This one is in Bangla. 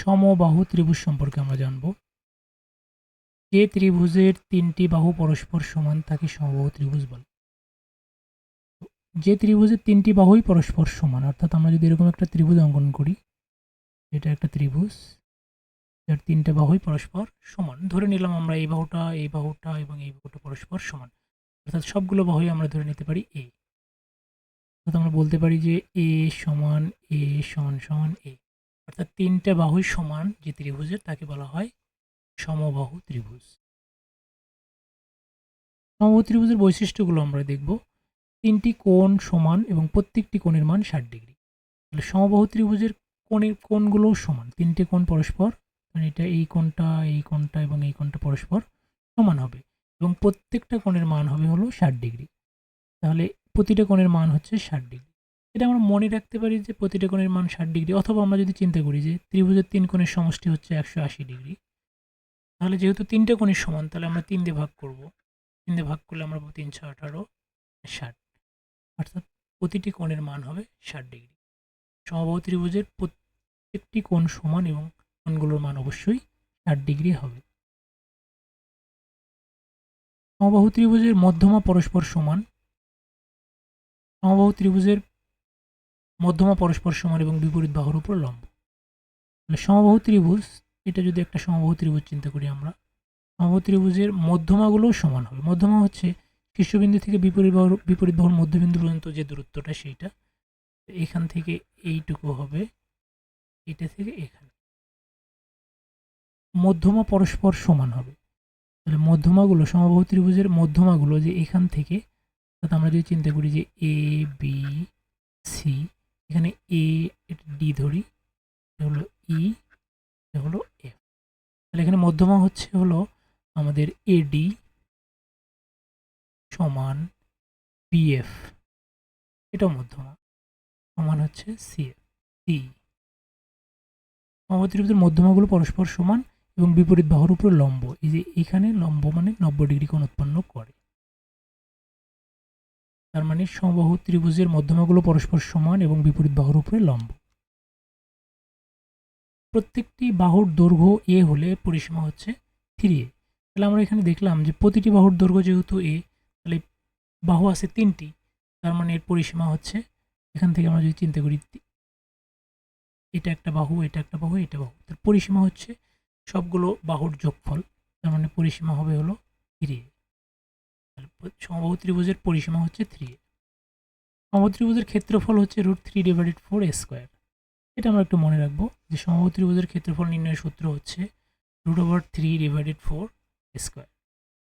সমবাহু ত্রিভুজ সম্পর্কে আমরা জানব। যে ত্রিভুজের তিনটি বাহু পরস্পর সমান তাকে সমবাহু ত্রিভুজ বলে। যে ত্রিভুজের তিনটি বাহুই পরস্পর সমান, অর্থাৎ আমরা যদি এরকম একটা ত্রিভুজ অঙ্কন করি, এটা একটা ত্রিভুজ, যার তিনটে বাহুই পরস্পর সমান। ধরে নিলাম আমরা এই বাহুটা এই বাহুটা এবং এই বাহুটা পরস্পর সমান। অর্থাৎ সবগুলো বাহুই আমরা ধরে নিতে পারি এ অর্থাৎ আমরা বলতে পারি যে এ সমান এ সমান সমান এ অর্থাৎ তিনটে বাহুই সমান যে ত্রিভুজের, তাকে বলা হয় সমবাহু ত্রিভুজ। সমবাহু ত্রিভুজের বৈশিষ্ট্যগুলো আমরা দেখব। তিনটি কোণ সমান এবং প্রত্যেকটি কোণের মান ষাট ডিগ্রি। তাহলে সমবাহু ত্রিভুজের কোণের কোণগুলোও সমান। তিনটে কোণ পরস্পর মানে এটা এই কোণটা এই কোণটা এবং এই কোণটা পরস্পর সমান হবে। এবং প্রত্যেকটা কোণের মান হবে হলো ষাট ডিগ্রি। তাহলে প্রতিটা কোণের মান হচ্ছে ষাট ডিগ্রি। এটা আমরা মনে রাখতে পারি যে প্রতিটা কোণের মান ষাট ডিগ্রি অথবা আমরা যদি চিন্তা করি যে ত্রিভুজের তিন কোণের সমষ্টি হচ্ছে একশো আশি ডিগ্রি, তাহলে যেহেতু তিনটে কোণের সমান, তাহলে আমরা তিন দিয়ে ভাগ করব। তিন দিয়ে ভাগ করলে আমরা তিনশো আঠারো, ষাট। অর্থাৎ প্রতিটি কোণের মান হবে ষাট ডিগ্রি। সমবাহু ত্রিভুজের প্রত্যেকটি কোণ সমান এবং কোণগুলোর মান অবশ্যই ষাট ডিগ্রি হবে। সমবাহু ত্রিভুজের মধ্যমা পরস্পর সমান। সমবাহু ত্রিভুজের মধ্যমা পরস্পর সমান এবং বিপরীত বাহুর উপর লম্ব। তাহলে সমবাহু ত্রিভুজ, এটা যদি একটা সমবাহু ত্রিভুজ চিন্তা করি আমরা, সমবাহু ত্রিভুজের মধ্যমাগুলোও সমান হবে। মধ্যমা হচ্ছে শীর্ষবিন্দু থেকে বিপরীত বাহুর বিপরীত বাহুর মধ্যবিন্দু পর্যন্ত যে দূরত্বটা সেইটা, এখান থেকে এইটুকু হবে, এটা থেকে এখানে। মধ্যমা পরস্পর সমান হবে। তাহলে মধ্যমাগুলো, সমবাহু ত্রিভুজের মধ্যমাগুলো যে এখান থেকে অর্থাৎ আমরা যদি চিন্তা করি যে এ বি এ এটা ডি ধরি, এটা হলো ই এটা হলো এফ তাহলে এখানে মধ্যমা হচ্ছে হলো আমাদের এডি সমান বিএফ এটাও মধ্যমা, সমান হচ্ছে সিএফ সি সমত্রিভুজের মধ্যমাগুলো পরস্পর সমান এবং বিপরীত বাহুর উপর লম্ব। এই যে এখানে লম্ব মানে নব্বই ডিগ্রি কোণ উৎপন্ন করে। তার মানে সমবাহু ত্রিভুজের মধ্যমাগুলো পরস্পর সমান এবং বিপরীত বাহুর উপরে লম্ব। প্রত্যেকটি বাহুর দৈর্ঘ্য এ হলে পরিসীমা হচ্ছে থ্রি এ তাহলে আমরা এখানে দেখলাম যে প্রতিটি বাহুর দৈর্ঘ্য যেহেতু এ তাহলে বাহু আছে তিনটি, তার মানে এর পরিসীমা হচ্ছে, এখান থেকে আমরা যদি চিন্তা করি, এটা একটা বাহু, এটা একটা বাহু, এটা বাহু, তার পরিসীমা হচ্ছে সবগুলো বাহুর যোগফল, তার মানে পরিসীমা হবে হলো থ্রি সমবাহু ত্রিভুজের পরিসীমা হচ্ছে থ্রি সমবাহু ত্রিভুজের ক্ষেত্রফল হচ্ছে root three divided four square এটা আমরা একটু মনে রাখব যে সমবাহু ত্রিভুজের ক্ষেত্রফল নির্ণয়ের সূত্র হচ্ছে root over three divided four square